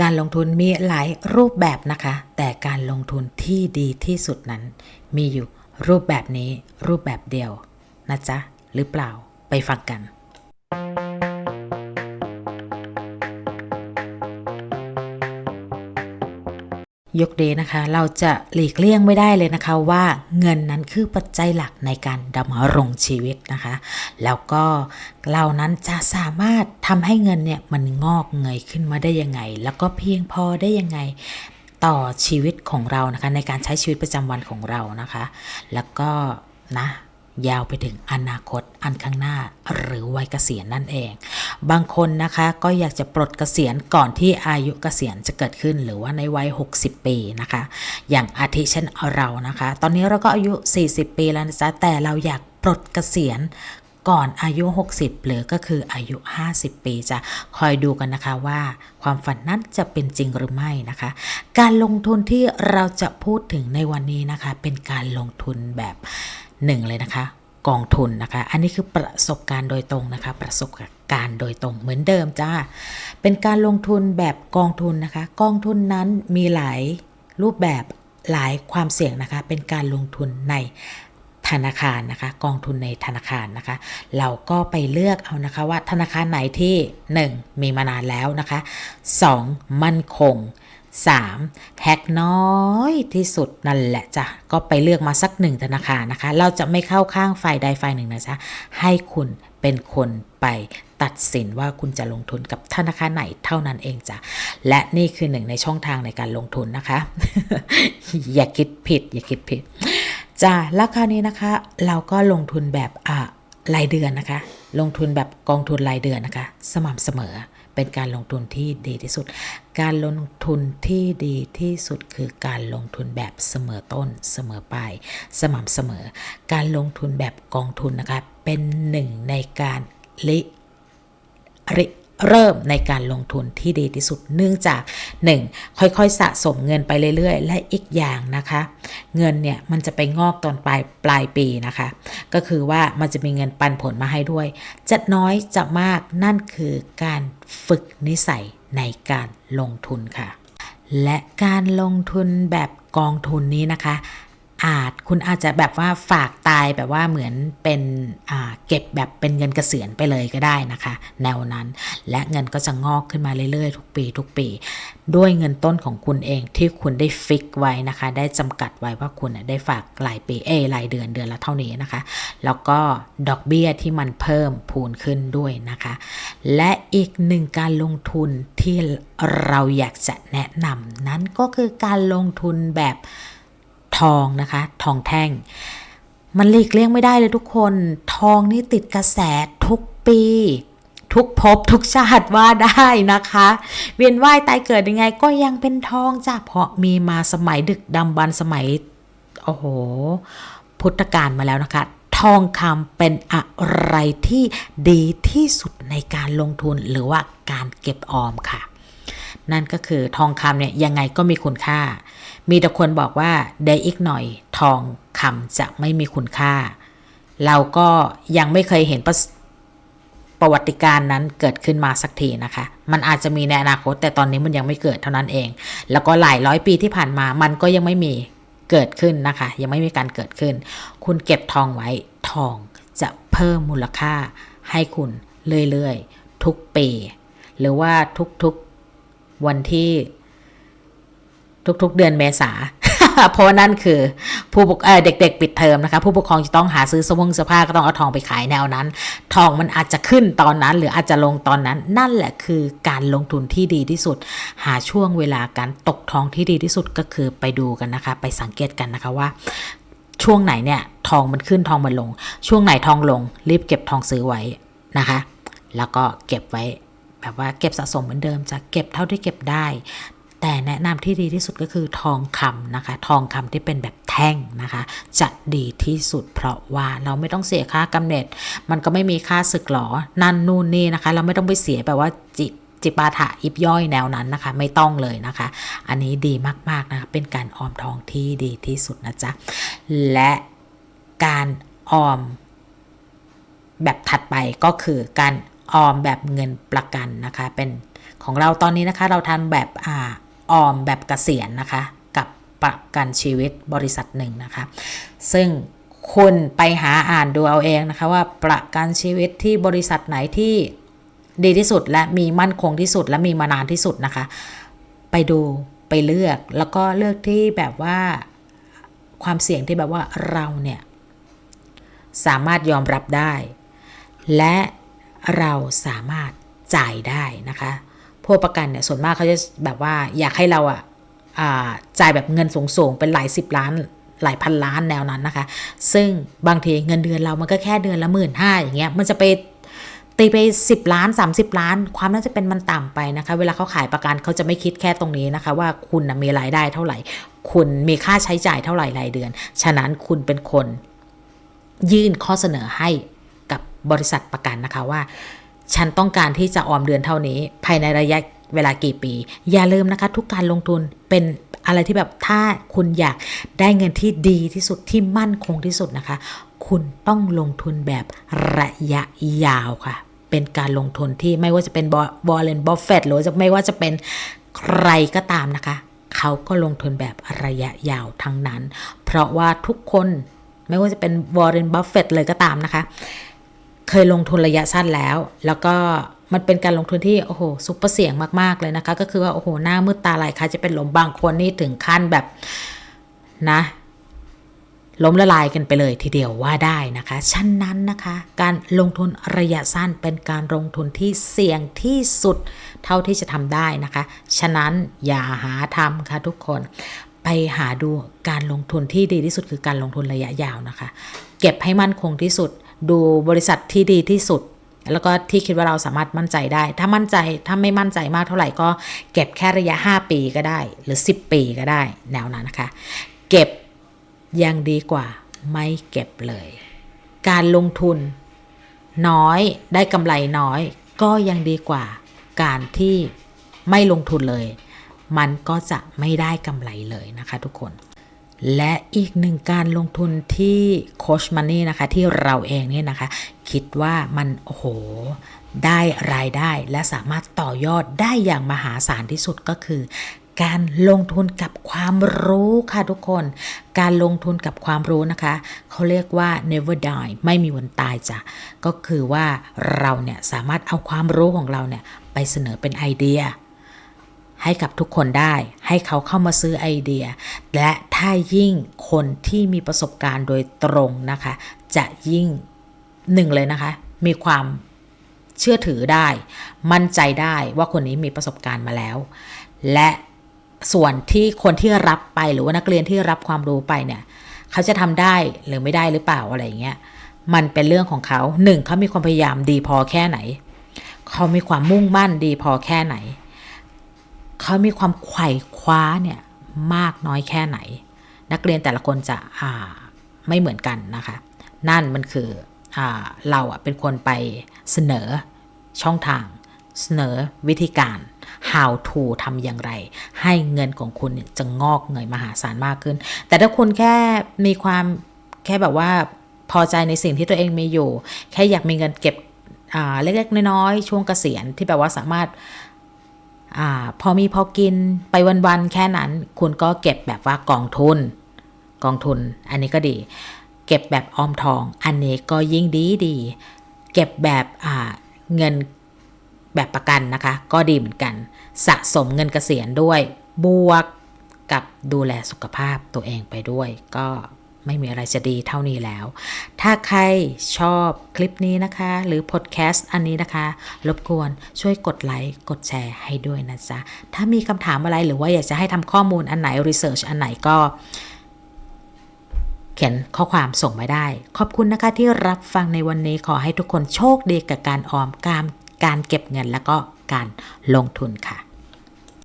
การลงทุนมีหลายรูปแบบนะคะ แต่การลงทุนที่ดีที่สุดนั้น มีอยู่รูปแบบนี้รูปแบบเดียวนะจ๊ะหรือเปล่าไปฟังกัน ยกเดนะคะ เราจะหลีกเลี่ยงไม่ได้เลยนะคะว่าเงินนั้นคือปัจจัยหลักในการดำรงชีวิตนะคะ แล้วก็เรานั้นจะสามารถทำให้เงินเนี่ยมันงอกเงยขึ้นมาได้ยังไง แล้วก็เพียงพอได้ยังไงต่อชีวิตของเรานะคะ ในการใช้ชีวิตประจำวันของเรานะคะ แล้วก็นะ ยาวไปถึงอนาคตอันข้างหน้าหรือวัยเกษียณนั่นเอง บางคนนะคะก็อยากจะปลดเกษียณก่อนที่อายุเกษียณจะเกิดขึ้นหรือว่าในวัย 60 ปีนะคะ อย่างอาทิเช่นเรานะคะ ตอนนี้เราก็อายุ 40 ปีแล้วนะจ๊ะแต่เราอยากปลดเกษียณก่อนอายุ 60 หรือก็คืออายุ 50 ปีจะคอยดูกันนะคะว่า ความฝันนั้นจะเป็นจริงหรือไม่นะคะ การลงทุนที่เราจะพูดถึงในวันนี้นะคะ เป็นการลงทุนแบบ หนึ่งเลยนะคะ กองทุนนะคะ อันนี้คือประสบการณ์โดยตรงนะคะ ประสบการณ์โดยตรงเหมือนเดิมจ้า เป็นการลงทุนแบบกองทุนนะคะ กองทุนนั้นมีหลายรูปแบบหลายความเสี่ยงนะคะ เป็นการลงทุนใน ธนาคารนะคะ กองทุนในธนาคารนะคะ เราก็ไปเลือกเอานะคะว่าธนาคารไหนที่ 1. มีมานานแล้วนะคะ 2. มั่นคง 3. แฮกน้อยที่สุดนั่นแหละจ้ะ ก็ไปเลือกมาสักหนึ่งธนาคารนะคะ เราจะไม่เข้าข้างฝ่ายใดฝ่ายหนึ่งนะจ๊ะ ให้คุณเป็นคนไปตัดสินว่าคุณจะลงทุนกับธนาคารไหนเท่านั้นเองจ้ะ และนี่คือหนึ่งในช่องทางในการลงทุนนะคะ อย่าคิดผิด อย่าคิดผิด จ้ะแล้วคราวนี้นะคะ เราก็ลงทุนแบบอ่ารายเดือนนะคะ ลงทุนแบบกองทุนรายเดือนนะคะ สม่ำเสมอเป็นการลงทุนที่ดีที่สุด การลงทุนที่ดีที่สุดคือการลงทุนแบบเสมอต้นเสมอปลายสม่ำเสมอ การลงทุนแบบกองทุนนะคะ เป็นหนึ่งในการลิริ เริ่มในการลงทุนที่ดีที่สุดเนื่องจาก 1. ค่อยๆสะสมเงินไปเรื่อยๆ และอีกอย่างนะคะ เงินเนี่ยมันจะไปงอกตอนปลายปลายปีนะคะ ก็คือว่ามันจะมีเงินปันผลมาให้ด้วย จะน้อยจะมากนั่นคือการฝึกนิสัยในการลงทุนค่ะ และการลงทุนแบบกองทุนนี้นะคะ อาจคุณอาจจะแบบว่าฝากตายแบบว่าเหมือนเป็นเก็บแบบเป็นเงินเกษียณไปเลยก็ได้นะคะ แนวนั้น และเงินก็จะงอกขึ้นมาเรื่อยๆ ทุกปีทุกปี ด้วยเงินต้นของคุณเองที่คุณได้ฟิกไว้นะคะ ได้จำกัดไว้ว่าคุณได้ฝากรายปีเอรายเดือนเดือนละเท่านี้นะคะ แล้วก็ดอกเบี้ยที่มันเพิ่มพูนขึ้นด้วยนะคะ และอีกหนึ่งการลงทุนที่เราอยากจะแนะนำนั้นก็คือการลงทุนแบบ ทองนะคะ ทองแท่ง มันหลีกเลี่ยงไม่ได้เลยทุกคน ทองนี่ติดกระแสทุกปี ทุกภพทุกชาติว่าได้นะคะ เวียนว่ายตายเกิดยังไงก็ยังเป็นทองจ้ะเพราะมีมาสมัยดึกดำบรรพ์สมัย โอ้โห พุทธกาลมาแล้วนะคะทองคำเป็นอะไรที่ดีที่สุดในการลงทุนหรือว่าการเก็บออมค่ะ นั่นก็คือทองคำเนี่ยยังไงก็มีคุณค่า มีแต่คนบอกว่าเดยวอีกหน่อยทองคำจะไม่มีคุณค่า เราก็ยังไม่เคยเห็นประประวัติการนั้นเกิดขึ้นมาสักทีนะคะ มันอาจจะมีในอนาคต แต่ตอนนี้มันยังไม่เกิดเท่านั้นเอง แล้วก็หลายร้อยปีที่ผ่านมา มันก็ยังไม่มีเกิดขึ้นนะคะ ยังไม่มีการเกิดขึ้น คุณเก็บทองไว้ ทองจะเพิ่มมูลค่าให้คุณเรื่อยๆ ทุกปี หรือว่าทุกๆวันที่ ทุกๆ เดือนเมษาเพราะว่านั่นคือผู้ปกเอ่อเด็กๆ ปิดเทอมนะคะ ผู้ปกครองจะต้องหาซื้อสื้อผงเสื้อผ้าก็ต้องเอาทองไปขายแนวนั้น ทองมันอาจจะขึ้นตอนนั้น หรืออาจจะลงตอนนั้น นั่นแหละคือการลงทุนที่ดีที่สุด หาช่วงเวลาการตกทองที่ดีที่สุดก็คือไปดูกันนะคะ ไปสังเกตกันนะคะว่า ช่วงไหนเนี่ยทองมันขึ้นทองมันลง ช่วงไหนทองลง รีบเก็บทองซื้อไว้นะคะ แล้วก็เก็บไว้แบบว่าเก็บสะสมเหมือนเดิมจะเก็บเท่าที่เก็บได้ แต่แนะนำที่ดีที่สุดก็คือทองคำนะคะ ทองคำที่เป็นแบบแท่งนะคะ จะดีที่สุดเพราะว่าเราไม่ต้องเสียค่ากำเนิด มันก็ไม่มีค่าศึกหรอ นั่นนู่นนี่นะคะ เราไม่ต้องไปเสียแบบว่าจิจิปาถะยิบย่อยแนวนั้นนะคะ ไม่ต้องเลยนะคะ อันนี้ดีมากๆนะคะเป็นการออมทองที่ดีที่สุดนะจ๊ะ และการออมแบบถัดไปก็คือการออมแบบเงินประกันนะคะ เป็นของเราตอนนี้นะคะ เราทำแบบอ่า ออมแบบเกษียณนะคะ กับประกันชีวิตบริษัทหนึ่งนะคะ ซึ่งคุณไปหาอ่านดูเอาเองนะคะว่าประกันชีวิตที่บริษัทไหนที่ดีที่สุดและมีมั่นคงที่สุดและมีมานานที่สุดนะคะ ไปดูไปเลือกแล้วก็เลือกที่แบบว่าความเสี่ยงที่แบบว่าเราเนี่ย สามารถยอมรับได้ และเราสามารถจ่ายได้นะคะ พวกประกันเนี่ยส่วนมากเขาจะแบบว่าอยากให้เราอะอ่าจ่ายแบบเงินสูงๆเป็นหลายสิบล้านหลายพันล้านแนวนั้นนะคะ ซึ่งบางทีเงินเดือนเรามันก็แค่เดือนละหมื่นห้าอย่างเงี้ย มันจะไปตีไป 10 ล้าน 30 ล้าน ความน่าจะเป็นมันต่ำไปนะคะ เวลาเขาขายประกันเขาจะไม่คิดแค่ตรงนี้นะคะ ว่าคุณนะมีรายได้เท่าไหร่ คุณมีค่าใช้จ่ายเท่าไหร่รายเดือน ฉะนั้นคุณเป็นคนยื่นข้อเสนอให้กับบริษัทประกันนะคะว่า ฉันต้องการที่จะออมเดือนเท่านี้ ภายในระยะเวลากี่ปี อย่าลืมนะคะ ทุกการลงทุนเป็นอะไรที่แบบถ้าคุณอยากได้เงินที่ดีที่สุดที่มั่นคงที่สุดนะคะ คุณต้องลงทุนแบบระยะยาวค่ะ เป็นการลงทุนที่ไม่ว่าจะเป็นบอลเลนบอฟเฟตหรือจะไม่ว่าจะเป็นใครก็ตามนะคะ เขาก็ลงทุนแบบระยะยาวทั้งนั้น เพราะว่าทุกคนไม่ว่าจะเป็นวอร์เรนบัฟเฟตเลยก็ตามนะคะ เคยลงทุนระยะสั้นแล้ว แล้วก็มันเป็นการลงทุนที่โอ้โหซุปเปอร์เสี่ยงมากๆเลยนะคะ ก็คือว่าโอ้โหหน้ามืดตาลายค่ะจะเป็นลมบางคนนี่ถึงขั้นแบบนะล้มละลายกันไปเลยทีเดียวว่าได้นะคะฉะนั้นนะคะ การลงทุนระยะสั้นเป็นการลงทุนที่เสี่ยงที่สุดเท่าที่จะทำได้นะคะ ฉะนั้นอย่าหาทำค่ะทุกคน ไปหาดูการลงทุนที่ดีที่สุดคือการลงทุนระยะยาวนะคะ เก็บให้มั่นคงที่สุด ดูบริษัทที่ดีที่สุด แล้วก็ที่คิดว่าเราสามารถมั่นใจได้ ถ้ามั่นใจถ้าไม่มั่นใจมากเท่าไหร่ก็เก็บแค่ระยะ 5 ปีก็ได้ หรือ 10 ปีก็ได้ แนวนั้นนะคะ เก็บยังดีกว่าไม่เก็บเลย การลงทุนน้อยได้กำไรน้อย ก็ยังดีกว่าการที่ไม่ลงทุนเลย มันก็จะไม่ได้กำไรเลยนะคะทุกคน และอีกหนึ่งการลงทุนที่โคชมันนี่นะคะ ที่เราเองเนี่ยนะคะ คิดว่ามันโอ้โหได้รายได้และสามารถต่อยอดได้อย่างมหาศาลที่สุดก็คือ การลงทุนกับความรู้ค่ะทุกคน การลงทุนกับความรู้นะคะ เขาเรียกว่า never die ไม่มีวันตายจ้ะ ก็คือว่าเราเนี่ยสามารถเอาความรู้ของเราเนี่ยไปเสนอเป็นไอเดีย ให้กับทุกคนได้ ให้เขาเข้ามาซื้อไอเดีย และถ้ายิ่งคนที่มีประสบการณ์โดยตรงนะคะ จะยิ่งหนึ่งเลยนะคะ มีความเชื่อถือได้ มั่นใจได้ว่าคนนี้มีประสบการณ์มาแล้ว และส่วนที่คนที่รับไปหรือว่านักเรียนที่รับความรู้ไปเนี่ยเขาจะทำได้หรือไม่ได้หรือเปล่าอะไรอย่างเงี้ยมันเป็นเรื่องของเขาหนึ่งเขามีความพยายามดีพอแค่ไหน เขามีความมุ่งมั่นดีพอแค่ไหน เขามีความไขว่คว้าเนี่ยมากน้อยแค่ไหน นักเรียนแต่ละคนจะไม่เหมือนกันนะคะ นั่นมันคืออเราอะเป็นคนไปเสนอช่องทาง เสนอวิธีการ how to ทำอย่างไร ให้เงินของคุณเนี่ยจะงอกเงยมหาศาลมากขึ้น แต่ถ้าคุณแค่มีความแค่แบบว่าพอใจในสิ่งที่ตัวเองมีอยู่ แค่อยากมีเงินเก็บเล็กๆ น้อยๆ ช่วงเกษียณที่แบบว่าสามารถ อพอมีพอกินไปวันๆแค่นั้น คุณก็เก็บแบบว่ากองทุน กองทุน อันนี้ก็ดี เก็บแบบออมทอง อันนี้ก็ยิ่งดีดี เก็บแบบเงินแบบประกันนะคะ ก็ดีเหมือนกัน สะสมเงินเกษียณด้วย บวกกับดูแลสุขภาพตัวเองไปด้วย ก็ ไม่มีอะไรจะดีเท่านี้แล้ว ถ้าใครชอบคลิปนี้นะคะ หรือพอดแคสต์อันนี้นะคะ รบกวนช่วยกดไลค์กดแชร์ให้ด้วยนะจ๊ะ ถ้ามีคำถามอะไรหรือว่าอยากจะให้ทำข้อมูลอันไหนรีเสิร์ชอันไหนก็ เขียนข้อความส่งมาได้ ขอบคุณนะคะที่รับฟังในวันนี้ขอให้ทุกคนโชคดีกับการออมการการเก็บเงินแล้วก็การลงทุนค่ะ